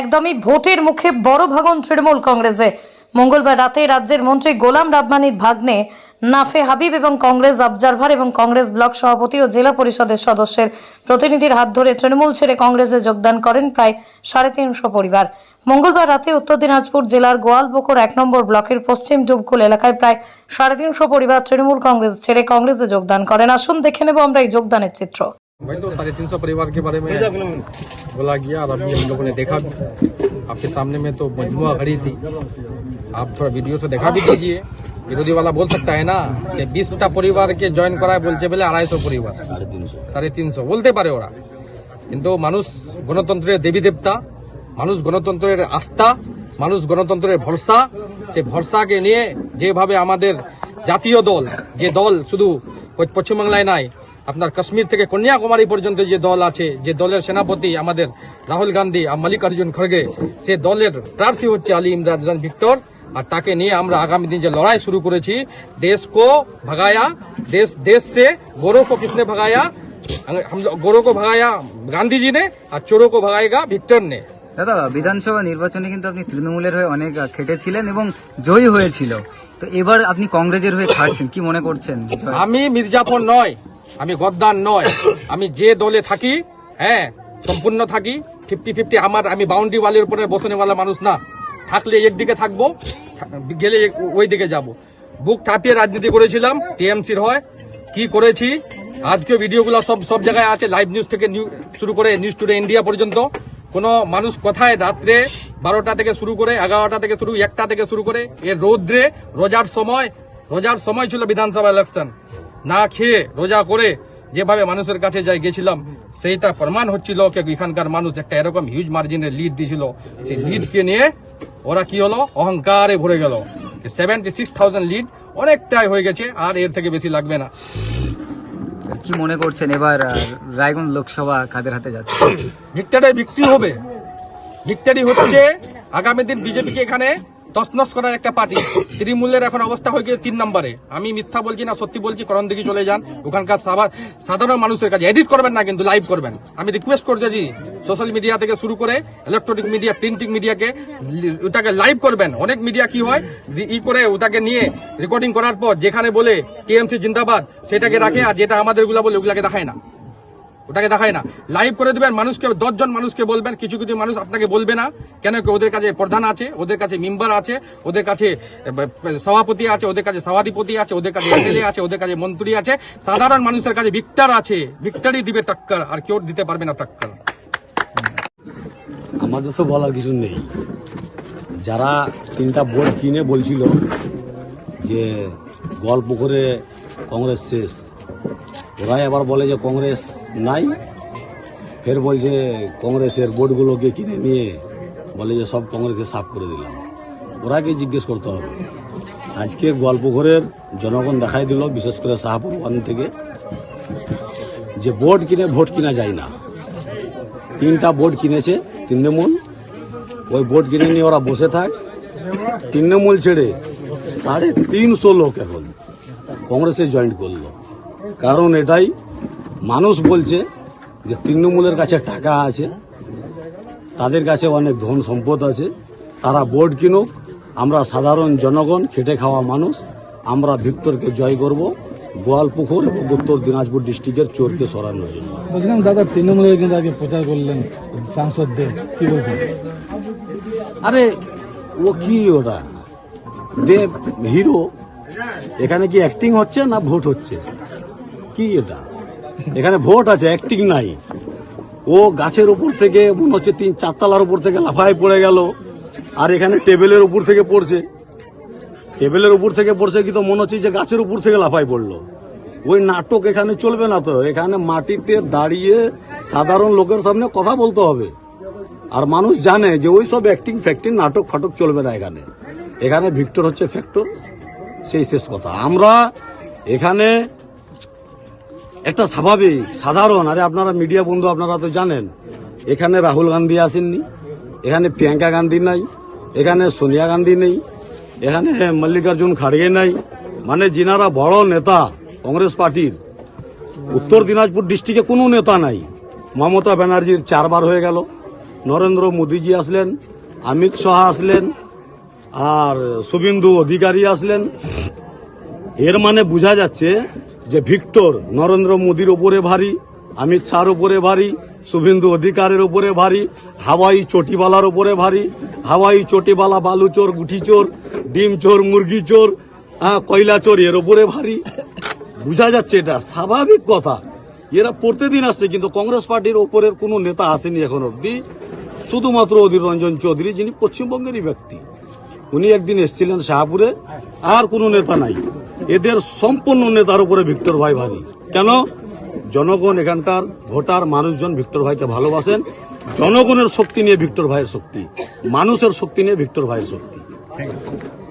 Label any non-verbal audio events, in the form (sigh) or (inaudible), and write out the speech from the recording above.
একদমই ভোটের মুখে বড় ভাগন তৃণমূল কংগ্রেসে। মঙ্গলবার রাতে রাজ্যের মন্ত্রী গোলাম রাব্বানির ভাগ্নে নাফে হাবিব এবং কংগ্রেস অবজারভার এবং কংগ্রেস ব্লক সভাপতি ও জেলা পরিষদের সদস্যের প্রতিনিধির হাত ধরে তৃণমূল ছেড়ে কংগ্রেসে যোগদান করেন প্রায় সাড়ে তিনশো পরিবার। মঙ্গলবার রাতে উত্তর দিনাজপুর জেলার গোয়ালবকর এক নম্বর ব্লকের পশ্চিম ডুবকুল এলাকায় প্রায় সাড়ে তিনশো পরিবার তৃণমূল কংগ্রেস ছেড়ে কংগ্রেসে যোগদান করেন। আসুন দেখে নেব আমরা এই যোগদানের চিত্র। वही तो साढ़े तीन सौ परिवार के बारे में बोला गया और अभी हम लोगों ने देखा भी आपके सामने में तो मजमुआ खड़ी थी आप थोड़ा वीडियो से देखा भी दीजिए विरोधी वाला बोल सकता है ना कि बीसटा परिवार के জয়েন করায় বলছে বলে আড়াইশো পরিবার সাড়ে তিনশো বলতে পারে ওরা কিন্তু মানুষ গণতন্ত্রের দেবী দেবতা মানুষ গণতন্ত্রের আস্থা মানুষ গণতন্ত্রের ভরসা সে ভরসাকে নিয়ে যেভাবে আমাদের জাতীয় দল যে দল শুধু প- পশ্চিমবাংলায় নাই আপনার কাশ্মীর থেকে কন্যাকুমারী পর্যন্ত যে দল আছে যে দলের সেনাপতি আমাদের রাহুল গান্ধী আর মল্লিকার্জুন খড়গে সে দলের প্রার্থী হচ্ছে আলী ইমরান ভিক্টর আর তাকে নিয়ে আমরা আগামী দিন যে লড়াই শুরু করেছি দেশ কো ভগায়া দেশ দেশ से गोरों को किसने भगाया हम लोग गोरों को भगाया गांधी जी ने और चोरों को भगाएगा विक्टर ने দাদা বিধানসভা নির্বাচনে কিন্তু আপনি তৃণমূলের হয়ে অনেক আহ, খেটেছিলেন এবং জয়ী হয়েছিল তো এবার আপনি কংগ্রেসের হয়ে খাটছেন কি মনে করছেন জয়- আমি মির্জাফর নয় আমি গদ্দার নয়। আমি যে দলে থাকি হ্যাঁ সম্পূর্ণ থাকি ফিফটি ফিফটি আমার, আমি বাউন্ডারি ওয়ালের উপরে বসনেওয়ালা মানুষ না। থাকলে একদিকে থাকব গেলে ওই দিকে যাব। বুক থাপিয়ে রাজনীতি করেছিলাম, টিএমসির হয়। কি করেছি? আজকে ভিডিওগুলো সব সব জায়গায় আছে লাইভ নিউজ থেকে নিউ- শুরু করে নিউজ টুডে ইন্ডিয়া পর্যন্ত। কোনো মানুষ কোথায় রাত্রে বারোটা থেকে শুরু করে এগারোটা থেকে শুরু, একটা থেকে শুরু করে এর রৌদ্রে, রোজার সময় রোজার সময় ছিল বিধানসভা ইলেকশন না খেয়ে রোজা করে যেভাবে মানুষের কাছে যাই গেছিলাম সেইটা প্রমাণ হচ্ছিল এখানকার মানুষ একটা এরকম হিউজ মার্জিনের লিড দিয়েছিল সেই লিডকে নিয়ে ওরা কি হলো? অহংকারে ভরে গেল। সেভেন্টি সিক্স থাউজেন্ড লিড অনেকটাই হয়ে গেছে আর এর থেকে বেশি লাগবে না। কি মনে করছেন এবার রায়গঞ্জ লোকসভা কাদের হাতে যাচ্ছে? (coughs) ভিক্টরি বিক্রি হবে। ভিক্টরি হচ্ছে আগামী দিন বিজেপিকে এখানে তসনস করার একটা পার্টি। তৃণমূলের এখন অবস্থা হয়ে গিয়ে তিন নম্বরে। আমি মিথ্যা বলছি না, সত্যি বলছি, করণ দিকে চলে যান। ওখানকার সাধারণ মানুষের কাছে এডিট করবেন না কিন্তু লাইভ করবেন। আমি রিকোয়েস্ট করছি জি সোশ্যাল মিডিয়া থেকে শুরু করে ইলেকট্রনিক মিডিয়া প্রিন্টিং মিডিয়াকে ওটাকে লাইভ করবেন। অনেক মিডিয়া কি হয়, ই করে ওটাকে নিয়ে রেকর্ডিং করার পর যেখানে বলে টিএমসি জিন্দাবাদ, সেটাকে রাখে আর যেটা আমাদেরগুলা বলে ওগুলাকে দেখায় না। ওটাকে দেখায় না। লাইভ করে দেবেন, মানুষকে, দশজন মানুষকে বলবেন, কিছু কিছু মানুষ আপনাকে বলবে না। কেন ওদের কাছে প্রধান আছে, ওদের কাছে মেম্বার আছে, ওদের কাছে সভাপতি আছে, ওদের কাছে সভাধিপতি আছে, ওদের কাছে এমএলএ আছে, ওদের কাছে মন্ত্রী আছে। সাধারণ মানুষের কাছে ভিক্টার আছে। ভিক্টারই দিবে টক্কর, আর কেউ দিতে পারবে না টক্কর। আমাদের তো বলার কিছু নেই। যারা তিনটা বোর্ড কিনে বলছিল যে গল্প করে কংগ্রেস শেষ ওরাই আবার বলে যে কংগ্রেস নাই। ফের বলছে কংগ্রেসের বোর্ডগুলোকে কিনে নিয়ে বলে যে সব কংগ্রেসকে সাফ করে দিলাম। ওরাকে জিজ্ঞেস করতে হবে। আজকে গল্পঘরের জনগণ দেখাই দিল, বিশেষ করে শাহপুর ওয়ান থেকে, যে বোর্ড কিনে ভোট কিনা যায় না। তিনটা বোর্ড কিনেছে তৃণমূল। ওই বোর্ড কিনে নিয়ে ওরা বসে থাক। তৃণমূল ছেড়ে সাড়ে তিনশো লোক এখন কংগ্রেসে জয়েন্ট করল। কারণ এটাই মানুষ বলছে যে তৃণমূলের কাছে টাকা আছে তাদের কাছে অনেক ধন সম্পদ আছে তারা বোর্ড কিনুক আমরা সাধারণ জনগণ খেটে খাওয়া মানুষ আমরা ভিক্টরকে জয় করব গোয়ালপুকুর এবং উত্তর দিনাজপুর ডিস্ট্রিক্টের চোরকে সরানোর জন্য। বলছিলাম দাদা তৃণমূলের কিন্তু আগে প্রচার করলেন সাংসদদের কি বলছেন? আরে ও কি ওটা? দেব হিরো এখানে কি অ্যাক্টিং হচ্ছে না ভোট হচ্ছে? কি এটা? এখানে ভোট আছে অ্যাক্টিং নাই। ও গাছের উপর থেকে, মনে হচ্ছে তিন চারতলার উপর থেকে লাফায় পড়ে গেল। আর এখানে টেবিলের উপর থেকে পড়ছে। টেবিলের উপর থেকে পড়ছে কিন্তু মনে হচ্ছে যে গাছের উপর থেকে লাফায় পড়ল। ওই নাটক এখানে চলবে না তো। এখানে মাটিতে দাঁড়িয়ে সাধারণ লোকের সামনে কথা বলতে হবে। আর মানুষ জানে যে ওই সব অ্যাক্টিং ফ্যাক্টিং নাটক, ফাটক চলবে না এখানে। এখানে ভিক্টর হচ্ছে ফ্যাক্টর সেই শেষ কথা। আমরা এখানে একটা স্বাভাবিক, সাধারণ, আরে আপনারা মিডিয়া বন্ধু, আপনারা তো জানেন। এখানে রাহুল গান্ধী আসেননি, এখানে প্রিয়াঙ্কা গান্ধী নাই, এখানে সোনিয়া গান্ধী নেই, এখানে মল্লিকার্জুন খাড়গে নাই। মানে যিনারা বড় নেতা কংগ্রেস পার্টির, উত্তর দিনাজপুর ডিস্ট্রিক্টে কোনো নেতা নাই। মমতা ব্যানার্জির চারবার হয়ে গেল, নরেন্দ্র মোদীজি আসলেন, অমিত শাহ আসলেন, আর শুভেন্দু অধিকারী আসলেন। এর মানে বোঝা যাচ্ছে যে ভিক্টর নরেন্দ্র মোদীর ওপরে ভারী অমিত শাহর ওপরে ভারী শুভেন্দু অধিকারের ওপরে ভারী হাওয়াই চটিবালার ওপরে ভারী হাওয়াই চটিবালা বালু চোর গুঠি চোর ডিম চোর মুরগি চোর হ্যাঁ, কয়লা চোর এর ওপরে ভারী। বোঝা যাচ্ছে এটা স্বাভাবিক কথা। এরা প্রতিদিন আসছে কিন্তু কংগ্রেস পার্টির ওপরের কোনো নেতা আসেনি এখন অব্দি শুধুমাত্র অধীর রঞ্জন চৌধুরী যিনি পশ্চিমবঙ্গেরই ব্যক্তি। উনি একদিন এসেছিলেন শাহপুরে আর কোনো নেতা নাই। এদের সম্পূর্ণ নেতার উপরে ভিক্টর ভাই ভারী কেন? জনগণ এখানকার ভোটার মানুষজন ভিক্টর ভাইকে ভালোবাসেন। জনগণের শক্তি নিয়ে ভিক্টর ভাইয়ের শক্তি। মানুষের শক্তি নিয়ে ভিক্টর ভাইয়ের শক্তি।